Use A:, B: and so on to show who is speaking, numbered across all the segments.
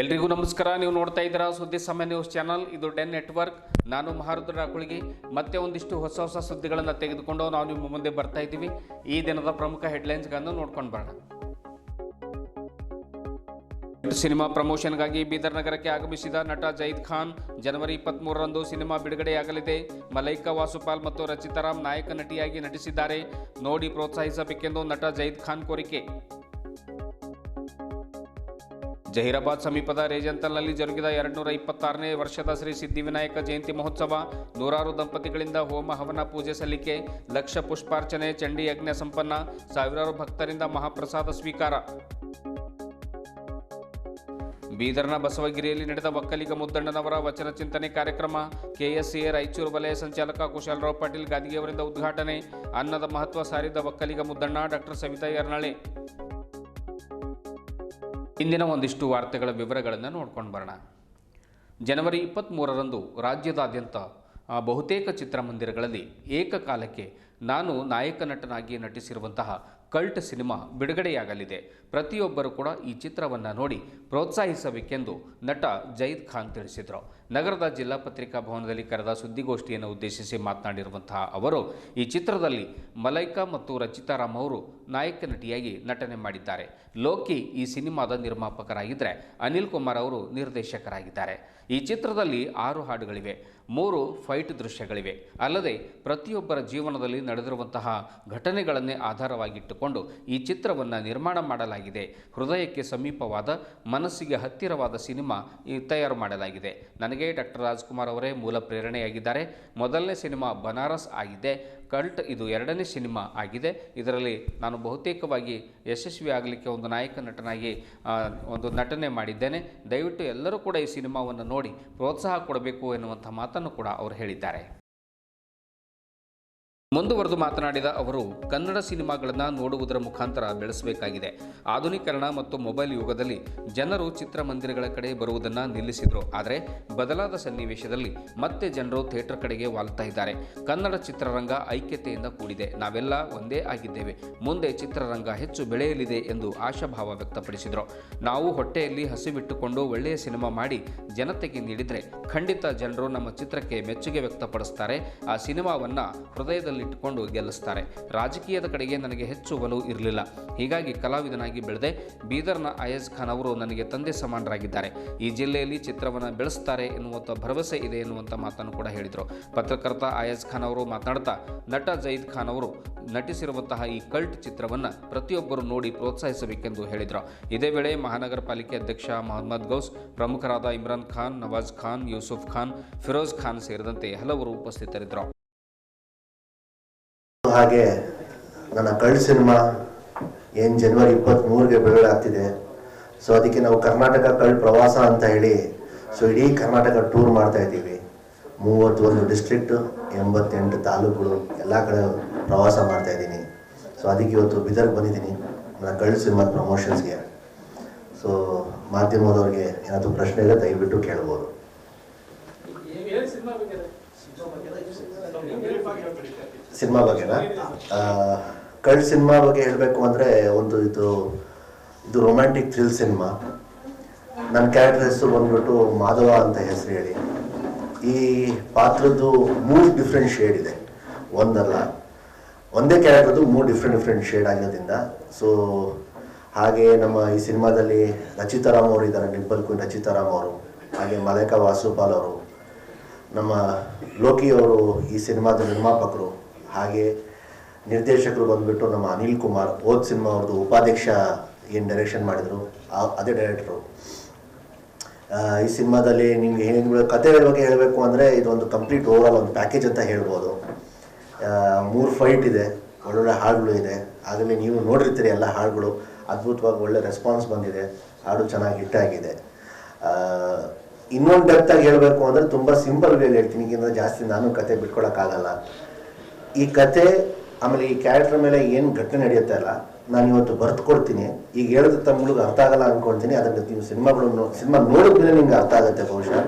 A: ಎಲ್ರಿಗೂ ನಮಸ್ಕಾರ. ನೀವು ನೋಡ್ತಾ ಇದ್ದೀರಾ ಸುದ್ದಿ ಸಮಯ ನ್ಯೂಸ್ ಚಾನಲ್. ಇದು ಡೆನ್ ನೆಟ್ವರ್ಕ್. ನಾನು ಮಹಾರುದ್ರ ರಾಕುಳಿಗೆ ಮತ್ತೆ ಒಂದಿಷ್ಟು ಹೊಸ ಹೊಸ ಸುದ್ದಿಗಳನ್ನು ತೆಗೆದುಕೊಂಡು ನಾವು ನಿಮ್ಮ ಮುಂದೆ ಬರ್ತಾ ಇದ್ದೀವಿ. ಈ ದಿನದ ಪ್ರಮುಖ ಹೆಡ್ಲೈನ್ಸ್ಗಳನ್ನು ನೋಡ್ಕೊಂಡು ಬರೋಣ. ಸಿನಿಮಾ ಪ್ರಮೋಷನ್ಗಾಗಿ ಬೀದರ್ ನಗರಕ್ಕೆ ಆಗಮಿಸಿದ ನಟ ಜೈದ್ ಖಾನ್ ಜನವರಿ ಇಪ್ಪತ್ತ್ಮೂರರಂದು ಸಿನಿಮಾ ಬಿಡುಗಡೆಯಾಗಲಿದೆ. ಮಲೈಕಾ ವಾಸುಪಾಲ್ ಮತ್ತು ರಚಿತಾರಾಮ್ ನಾಯಕ ನಟಿಯಾಗಿ ನಟಿಸಿದ್ದಾರೆ. ನೋಡಿ ಪ್ರೋತ್ಸಾಹಿಸಬೇಕೆಂದು ನಟ ಜೈದ್ ಖಾನ್ ಕೋರಿಕೆ. ಜಹೀರಾಬಾದ್ ಸಮೀಪದ ರೇಜಂತಲ್ನಲ್ಲಿ ಜರುಗಿದ ಎರಡ್ನೂರ ಇಪ್ಪತ್ತಾರನೇ ವರ್ಷದ ಶ್ರೀ ಸಿದ್ದಿವಿನಾಯಕ ಜಯಂತಿ ಮಹೋತ್ಸವ, ನೂರಾರು ದಂಪತಿಗಳಿಂದ ಹೋಮ ಹವನ ಪೂಜೆ ಸಲ್ಲಿಕೆ, ಲಕ್ಷ ಪುಷ್ಪಾರ್ಚನೆ, ಚಂಡಿ ಯಜ್ಞ ಸಂಪನ್ನ, ಸಾವಿರಾರು ಭಕ್ತರಿಂದ ಮಹಾಪ್ರಸಾದ ಸ್ವೀಕಾರ. ಬೀದರ್ನ ಬಸವಗಿರಿಯಲ್ಲಿ ನಡೆದ ಒಕ್ಕಲಿಗ ಮುದ್ದಣ್ಣನವರ ವಚನ ಚಿಂತನೆ ಕಾರ್ಯಕ್ರಮ, ಕೆಎಸ್ಸಿಎ ರಾಯಚೂರು ವಲಯ ಸಂಚಾಲಕ ಕುಶಾಲರಾವ್ ಪಾಟೀಲ್ ಗಾದಿಗೆ ಅವರಿಂದ ಉದ್ಘಾಟನೆ, ಅನ್ನದ ಮಹತ್ವ ಸಾರಿದ ಒಕ್ಕಲಿಗ ಮುದ್ದಣ್ಣ ಡಾಕ್ಟರ್ ಸವಿತಾ ಯರ್ನಾಳೆ. ಇಂದಿನ ಒಂದಿಷ್ಟು ವಾರ್ತೆಗಳ ವಿವರಗಳನ್ನು ನೋಡ್ಕೊಂಡು ಬರೋಣ. ಜನವರಿ ಇಪ್ಪತ್ತ್ಮೂರರಂದು ರಾಜ್ಯದಾದ್ಯಂತ ಬಹುತೇಕ ಚಿತ್ರಮಂದಿರಗಳಲ್ಲಿ ಏಕಕಾಲಕ್ಕೆ ನಾನು ನಾಯಕ ನಟನಾಗಿ ನಟಿಸಿರುವಂತಹ ಕಲ್ಟ್ ಸಿನಿಮಾ ಬಿಡುಗಡೆಯಾಗಲಿದೆ. ಪ್ರತಿಯೊಬ್ಬರು ಕೂಡ ಈ ಚಿತ್ರವನ್ನು ನೋಡಿ ಪ್ರೋತ್ಸಾಹಿಸಬೇಕೆಂದು ನಟ ಜೈದ್ ಖಾನ್ ತಿಳಿಸಿದರು. ನಗರದ ಜಿಲ್ಲಾ ಪತ್ರಿಕಾ ಭವನದಲ್ಲಿ ಕರೆದ ಸುದ್ದಿಗೋಷ್ಠಿಯನ್ನು ಉದ್ದೇಶಿಸಿ ಮಾತನಾಡಿರುವಂತಹ ಅವರು, ಈ ಚಿತ್ರದಲ್ಲಿ ಮಲೈಕಾ ಮತ್ತು ರಚಿತಾರಾಮ್ ಅವರು ನಾಯಕ ನಟಿಯಾಗಿ ನಟನೆ ಮಾಡಿದ್ದಾರೆ. ಲೋಕಿ ಈ ಸಿನಿಮಾದ ನಿರ್ಮಾಪಕರಾಗಿದ್ದರೆ ಅನಿಲ್ ಕುಮಾರ್ ಅವರು ನಿರ್ದೇಶಕರಾಗಿದ್ದಾರೆ. ಈ ಚಿತ್ರದಲ್ಲಿ ಆರು ಹಾಡುಗಳಿವೆ, ಮೂರು ಫೈಟ್ ದೃಶ್ಯಗಳಿವೆ. ಅಲ್ಲದೆ ಪ್ರತಿಯೊಬ್ಬರ ಜೀವನದಲ್ಲಿ ನಡೆದಿರುವಂತಹ ಘಟನೆಗಳನ್ನೇ ಆಧಾರವಾಗಿಟ್ಟುಕೊಂಡು ಈ ಚಿತ್ರವನ್ನು ನಿರ್ಮಾಣ ಮಾಡಲಾಗಿದೆ. ಹೃದಯಕ್ಕೆ ಸಮೀಪವಾದ, ಮನಸ್ಸಿಗೆ ಹತ್ತಿರವಾದ ಸಿನಿಮಾ ತಯಾರು ಮಾಡಲಾಗಿದೆ. ನನಗೆ ಡಾಕ್ಟರ್ ರಾಜ್ಕುಮಾರ್ ಅವರೇ ಮೂಲ ಪ್ರೇರಣೆಯಾಗಿದ್ದಾರೆ. ಮೊದಲನೇ ಸಿನಿಮಾ ಬನಾರಸ್ ಆಗಿದೆ. ಕಲ್ಟ್ ಇದು ಎರಡನೇ ಸಿನಿಮಾ ಆಗಿದೆ. ಇದರಲ್ಲಿ ನಾನು ಬಹುತೇಕವಾಗಿ ಯಶಸ್ವಿ ಆಗಲಿಕ್ಕೆ ಒಂದು ನಾಯಕ ನಟನಾಗಿ ಒಂದು ನಟನೆ ಮಾಡಿದ್ದೇನೆ. ದಯವಿಟ್ಟು ಎಲ್ಲರೂ ಕೂಡ ಈ ಸಿನಿಮಾವನ್ನು ನೋಡಿ ಪ್ರೋತ್ಸಾಹ ಕೊಡಬೇಕು ಎನ್ನುವಂಥ ಮಾತನ್ನು ಕೂಡ ಅವರು ಹೇಳಿದ್ದಾರೆ. ಮುಂದುವರೆದು ಮಾತನಾಡಿದ ಅವರು, ಕನ್ನಡ ಸಿನಿಮಾಗಳನ್ನು ನೋಡುವುದರ ಮುಖಾಂತರ ಬೆಳೆಸಬೇಕಾಗಿದೆ. ಆಧುನೀಕರಣ ಮತ್ತು ಮೊಬೈಲ್ ಯುಗದಲ್ಲಿ ಜನರು ಚಿತ್ರಮಂದಿರಗಳ ಕಡೆ ಬರುವುದನ್ನು ನಿಲ್ಲಿಸಿದರು. ಆದರೆ, ಬದಲಾದ ಸನ್ನಿವೇಶದಲ್ಲಿ ಮತ್ತೆ ಜನರು ಥಿಯೇಟರ್ ಕಡೆಗೆ ವಾಲ್ತಾ ಇದ್ದಾರೆ. ಕನ್ನಡ ಚಿತ್ರರಂಗ ಐಕ್ಯತೆಯಿಂದ ಕೂಡಿದೆ. ನಾವೆಲ್ಲ ಒಂದೇ ಆಗಿದ್ದೇವೆ. ಮುಂದೆ ಚಿತ್ರರಂಗ ಹೆಚ್ಚು ಬೆಳೆಯಲಿದೆ ಎಂದು ಆಶಾಭಾವ ವ್ಯಕ್ತಪಡಿಸಿದರು. ನಾವು ಹೊಟ್ಟೆಯಲ್ಲಿ ಹಸಿವಿಟ್ಟುಕೊಂಡು ಒಳ್ಳೆಯ ಸಿನಿಮಾ ಮಾಡಿ ಜನತೆಗೆ ನೀಡಿದರೆ ಖಂಡಿತ ಜನರು ನಮ್ಮ ಚಿತ್ರಕ್ಕೆ ಮೆಚ್ಚುಗೆ ವ್ಯಕ್ತಪಡಿಸ್ತಾರೆ. ಆ ಸಿನಿಮಾವನ್ನು ಹೃದಯದಲ್ಲಿಟ್ಟುಕೊಂಡು ಗೆಲ್ಲಿಸ್ತಾರೆ. ರಾಜಕೀಯದ ಕಡೆಗೆ ನನಗೆ ಹೆಚ್ಚು ಒಲವು ಇರಲಿಲ್ಲ. ಹೀಗಾಗಿ ಕಲಾವಿದನಾಗಿ ಬೆಳೆದೆ ಬೀದರ್ನ ಅಯಜ್ ಖಾನ್ ಅವರು ನನಗೆ ತಂದೆ ಸಮಾನರಾಗಿದ್ದಾರೆ. ಈ ಜಿಲ್ಲೆಯಲ್ಲಿ ಚಿತ್ರವನ್ನು ಬೆಳೆಸ್ತಾರೆ ಎನ್ನುವಂಥ ಭರವಸೆ ಇದೆ ಎನ್ನುವಂಥ ಮಾತನ್ನು ಕೂಡ ಹೇಳಿದರು. ಪತ್ರಕರ್ತ ಅಯಜ್ ಖಾನ್ ಅವರು ಮಾತನಾಡ್ತಾ, ನಟ ಜೈದ್ ಖಾನ್ ಅವರು ನಟಿಸಿರುವಂತಹ ಈ ಕಲ್ಟ್ ಚಿತ್ರವನ್ನು ಪ್ರತಿಯೊಬ್ಬರು ನೋಡಿ ಪ್ರೋತ್ಸಾಹಿಸಬೇಕೆಂದು ಹೇಳಿದರು. ಇದೇ ವೇಳೆ ಮಹಾನಗರ ಪಾಲಿಕೆ ಅಧ್ಯಕ್ಷ ಮೊಹಮ್ಮದ್ ಗೌಸ್, ಪ್ರಮುಖರಾದ ಇಮ್ರಾನ್ ಖಾನ್, ನವಾಜ್ ಖಾನ್, ಯೂಸುಫ್ ಖಾನ್, ಫಿರೋಜ್ ಖಾನ್ ಸೇರಿದಂತೆ ಹಲವರು ಉಪಸ್ಥಿತರಿದ್ದರು.
B: ಹಾಗೆ ನನ್ನ ಕಳ್ಳ ಸಿನಿಮಾ ಏನು ಜನವರಿ ಇಪ್ಪತ್ತ್ಮೂರಿಗೆ ಬಿಡುಗಡೆ ಆಗ್ತಿದೆ. ಸೊ ಅದಕ್ಕೆ ನಾವು ಕರ್ನಾಟಕ ಕಳ್ಳ ಪ್ರವಾಸ ಅಂತ ಹೇಳಿ ಸೊ ಇಡೀ ಕರ್ನಾಟಕ ಟೂರ್ ಮಾಡ್ತಾ ಇದ್ದೀವಿ. ಮೂವತ್ತೊಂದು ಡಿಸ್ಟ್ರಿಕ್ಟು ಎಂಬತ್ತೆಂಟು ತಾಲೂಕುಗಳು, ಎಲ್ಲ ಕಡೆ ಪ್ರವಾಸ ಮಾಡ್ತಾ ಇದ್ದೀನಿ. ಸೊ ಅದಕ್ಕೆ ಇವತ್ತು ಬಿದರ್ಗೆ ಬಂದಿದ್ದೀನಿ, ನನ್ನ ಕಳ್ಳ ಸಿನಿಮಾ ಪ್ರಮೋಷನ್ಸ್ಗೆ ಸೊ ಮಾಧ್ಯಮದವ್ರಿಗೆ ಏನಾದರೂ ಪ್ರಶ್ನೆ ಇದೆ ದಯವಿಟ್ಟು ಕೇಳ್ಬೋದು. ಸಿನಿಮಾ ಬಗ್ಗೆನಾ? ಕಳ್ ಸಿನಿಮಾ ಬಗ್ಗೆ ಹೇಳಬೇಕು ಅಂದರೆ ಒಂದು ಇದು ಇದು ರೊಮ್ಯಾಂಟಿಕ್ ಥ್ರಿಲ್ ಸಿನಿಮಾ. ನನ್ನ ಕ್ಯಾರೆಕ್ಟರ್ ಹೆಸರು ಬಂದ್ಬಿಟ್ಟು ಮಾಧವ ಅಂತ ಹೆಸರು ಹೇಳಿ. ಈ ಪಾತ್ರದ್ದು ಮೂರು ಡಿಫ್ರೆಂಟ್ ಶೇಡ್ ಇದೆ. ಒಂದಲ್ಲ, ಒಂದೇ ಕ್ಯಾರೆಕ್ಟರ್ದು ಮೂರು ಡಿಫ್ರೆಂಟ್ ಡಿಫ್ರೆಂಟ್ ಶೇಡ್ ಆಗಿರೋದ್ರಿಂದ. ಸೊ ಹಾಗೆ ನಮ್ಮ ಈ ಸಿನಿಮಾದಲ್ಲಿ ರಚಿತಾರಾಮ್ ಅವರು ಇದ್ದಾರೆ ನಿಬ್ಬಲ್ ಕುನ್ ರಚಿತಾರಾಮ್ ಅವರು, ಹಾಗೆ ಮಲೈಕಾ ವಾಸುಪಾಲ್ ಅವರು. ನಮ್ಮ ಲೋಕಿ ಅವರು ಈ ಸಿನಿಮಾದ ನಿರ್ಮಾಪಕರು. ಹಾಗೆ ನಿರ್ದೇಶಕರು ಬಂದುಬಿಟ್ಟು ನಮ್ಮ ಅನಿಲ್ ಕುಮಾರ್, ಓದ್ ಸಿನಿಮಾ ಅವ್ರದ್ದು ಉಪಾಧ್ಯಕ್ಷ ಏನು ಡೈರೆಕ್ಷನ್ ಮಾಡಿದರು ಅದೇ ಡೈರೆಕ್ಟ್ರು. ಈ ಸಿನಿಮಾದಲ್ಲಿ ನಿಮ್ಗೆ ಏನು ಕತೆ ಬಗ್ಗೆ ಹೇಳಬೇಕು ಅಂದರೆ ಇದೊಂದು ಕಂಪ್ಲೀಟ್ ಓವರಾಲ್ ಒಂದು ಪ್ಯಾಕೇಜ್ ಅಂತ ಹೇಳ್ಬೋದು. ಮೂರು ಫೈಟ್ ಇದೆ, ಒಳ್ಳೊಳ್ಳೆ ಹಾಡುಗಳು ಇದೆ. ಆಗಲೇ ನೀವು ನೋಡಿರ್ತೀರಿ ಎಲ್ಲ ಹಾಡುಗಳು. ಅದ್ಭುತವಾಗಿ ಒಳ್ಳೆ ರೆಸ್ಪಾನ್ಸ್ ಬಂದಿದೆ. ಹಾಡು ಚೆನ್ನಾಗಿ ಹಿಟ್ ಆಗಿದೆ. ಇನ್ನೊಂದು ಡೆಪ್ತಾಗಿ ಹೇಳಬೇಕು ಅಂದರೆ ತುಂಬ ಸಿಂಪಲ್ ವೇಲಿ ಹೇಳ್ತೀನಿ. ಈಗಿಂದ ಜಾಸ್ತಿ ನಾನು ಕತೆ ಬಿಟ್ಕೊಳಕ್ಕಾಗಲ್ಲ. ಈ ಕತೆ, ಆಮೇಲೆ ಈ ಕ್ಯಾರೆಕ್ಟರ್ ಮೇಲೆ ಏನು ಘಟನೆ ನಡೆಯುತ್ತೆ ಅಲ್ಲ, ನಾನು ಇವತ್ತು ಬರ್ತು ಕೊಡ್ತೀನಿ ಈಗ ಹೇಳಿದ ತಮ್ಗಳಿಗೆ ಅರ್ಥ ಆಗಲ್ಲ ಅನ್ಕೊಳ್ತೀನಿ. ಅದಕ್ಕೆ ನೀವು ಸಿನಿಮಾಗಳು ಸಿನಿಮಾ ನೋಡಿದ್ಮೇಲೆ ನಿಮ್ಗೆ ಅರ್ಥ ಆಗುತ್ತೆ ಬಹುಶಃ.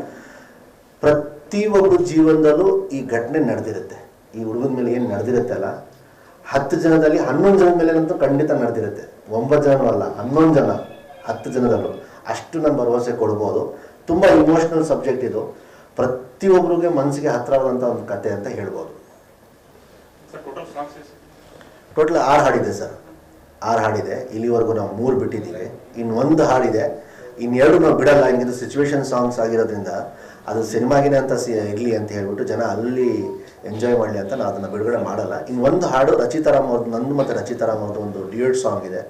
B: ಪ್ರತಿಯೊಬ್ಬ ಜೀವನದಲ್ಲೂ ಈ ಘಟನೆ ನಡೆದಿರುತ್ತೆ. ಈ ಹುಡುಗನ ಮೇಲೆ ಏನು ನಡೆದಿರುತ್ತೆ ಅಲ್ಲ, ಹತ್ತು ಜನದಲ್ಲಿ ಹನ್ನೊಂದು ಜನ ಮೇಲೆ ಅಂತೂ ಖಂಡಿತ ನಡೆದಿರುತ್ತೆ. ಒಂಬತ್ತು ಜನ ಅಲ್ಲ, ಹನ್ನೊಂದು ಜನ ಹತ್ತು ಜನದಲ್ಲೂ. ಅಷ್ಟು ನಾನು ಭರವಸೆ ಕೊಡ್ಬೋದು. ತುಂಬ ಇಮೋಷ್ನಲ್ ಸಬ್ಜೆಕ್ಟ್ ಇದು. ಪ್ರತಿಯೊಬ್ಬರಿಗೆ ಮನಸ್ಸಿಗೆ ಹತ್ತಿರವಾದಂಥ ಒಂದು ಕತೆ ಅಂತ ಹೇಳ್ಬೋದು. ಟೋಟಲ್ ಆರು ಹಾಡಿದೆ ಸರ್ ಆರು ಹಾಡಿದೆ. ಇಲ್ಲಿವರೆಗೂ ನಾವು ಮೂರು ಬಿಟ್ಟಿದ್ದೀವಿ. ಇನ್ನು ಒಂದು ಹಾಡಿದೆ. ಇನ್ನೆರಡು ನಾವು ಬಿಡಲ್ಲ. ಹಿಂಗಿದು ಸಿಚುವೇಶನ್ ಸಾಂಗ್ಸ್ ಆಗಿರೋದ್ರಿಂದ ಅದು ಸಿನಿಮಾಗಿನೇ ಅಂತ ಸಿ ಇರಲಿ ಅಂತ ಹೇಳ್ಬಿಟ್ಟು ಜನ ಅಲ್ಲಿ ಎಂಜಾಯ್ ಮಾಡಲಿ ಅಂತ ನಾವು ಅದನ್ನು ಬಿಡುಗಡೆ ಮಾಡಲ್ಲ. ಇನ್ನು ಒಂದು ಹಾಡು ರಚಿತಾರಾಮ್ ಅವ್ರದ್ದು ನಂದು ಮತ್ತು ರಚಿತಾರಾಮ್ ಅವ್ರದ್ದು ಒಂದು ಡ್ಯೂಯೆಟ್ ಸಾಂಗ್ ಇದೆ.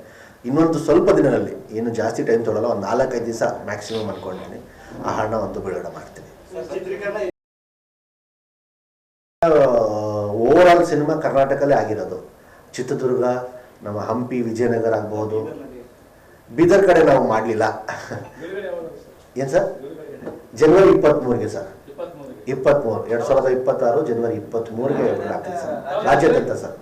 B: ಇನ್ನೊಂದು ಸ್ವಲ್ಪ ದಿನದಲ್ಲಿ. ಏನು ಜಾಸ್ತಿ ಟೈಮ್ ತೊಗೊಳಲ್ಲ ಒಂದು ನಾಲ್ಕೈದು ದಿವಸ ಮ್ಯಾಕ್ಸಿಮಮ್ ಅಂದ್ಕೊಂಡಿದ್ದೀನಿ ಆ ಹಾಡನ್ನ ಒಂದು ಬಿಡುಗಡೆ ಮಾಡ್ತೀನಿ. ಓವರ್ ಆಲ್ ಸಿನಿಮಾ ಕರ್ನಾಟಕಲ್ಲೇ ಆಗಿರೋದು. ಚಿತ್ರದುರ್ಗ ನಮ್ಮ ಹಂಪಿ ವಿಜಯನಗರ ಆಗ್ಬೋದು ಬೀದರ್ ಕಡೆ ನಾವು ಮಾಡಲಿಲ್ಲ. ಏನು ಸರ್? ಜನವರಿ ಇಪ್ಪತ್ತ್ಮೂರಿಗೆ ಸರ್. ಇಪ್ಪತ್ತ್ಮೂರು ಎರಡು ಸಾವಿರದ ಇಪ್ಪತ್ತಾರು ಜನವರಿ ಇಪ್ಪತ್ತ್ಮೂರಿಗೆ ಆಗ್ತದೆ ಸರ್. ರಾಜ್ಯಾದ್ಯಂತ ಸರ್.